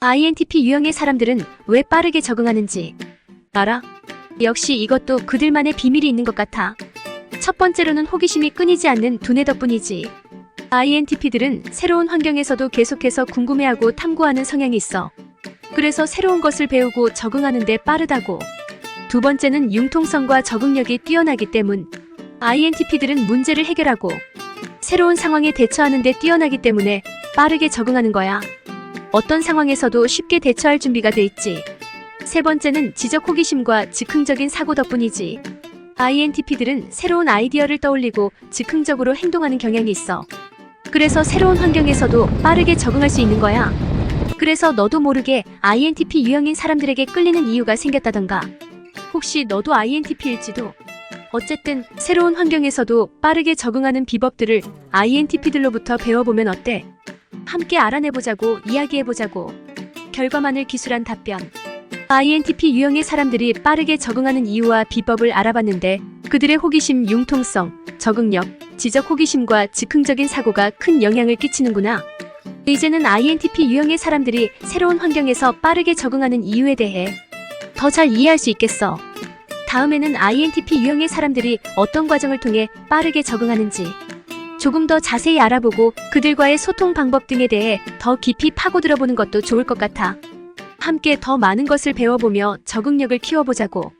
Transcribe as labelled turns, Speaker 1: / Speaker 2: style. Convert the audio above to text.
Speaker 1: INTP 유형의 사람들은 왜 빠르게 적응하는지 알아? 역시 이것도 그들만의 비밀이 있는 것 같아. 첫 번째로는 호기심이 끊이지 않는 두뇌 덕분이지. INTP들은 새로운 환경에서도 계속해서 궁금해하고 탐구하는 성향이 있어. 그래서 새로운 것을 배우고 적응하는데 빠르다고. 두 번째는 융통성과 적응력이 뛰어나기 때문. INTP들은 문제를 해결하고 새로운 상황에 대처하는데 뛰어나기 때문에 빠르게 적응하는 거야. 어떤 상황에서도 쉽게 대처할 준비가 돼 있지. 세 번째는 지적 호기심과 즉흥적인 사고 덕분이지. INTP들은 새로운 아이디어를 떠올리고 즉흥적으로 행동하는 경향이 있어. 그래서 새로운 환경에서도 빠르게 적응할 수 있는 거야. 그래서 너도 모르게 INTP 유형인 사람들에게 끌리는 이유가 생겼다던가. 혹시 너도 INTP일지도. 어쨌든 새로운 환경에서도 빠르게 적응하는 비법들을 INTP들로부터 배워보면 어때? 함께 알아내보자고 이야기해보자고. 결과만을 기술한 답변. INTP 유형의 사람들이 빠르게 적응하는 이유와 비법을 알아봤는데 그들의 호기심, 융통성, 적응력, 지적 호기심과 즉흥적인 사고가 큰 영향을 끼치는구나. 이제는 INTP 유형의 사람들이 새로운 환경에서 빠르게 적응하는 이유에 대해 더 잘 이해할 수 있겠어. 다음에는 INTP 유형의 사람들이 어떤 과정을 통해 빠르게 적응하는지 조금 더 자세히 알아보고 그들과의 소통 방법 등에 대해 더 깊이 파고들어 보는 것도 좋을 것 같아. 함께 더 많은 것을 배워보며 적응력을 키워보자고.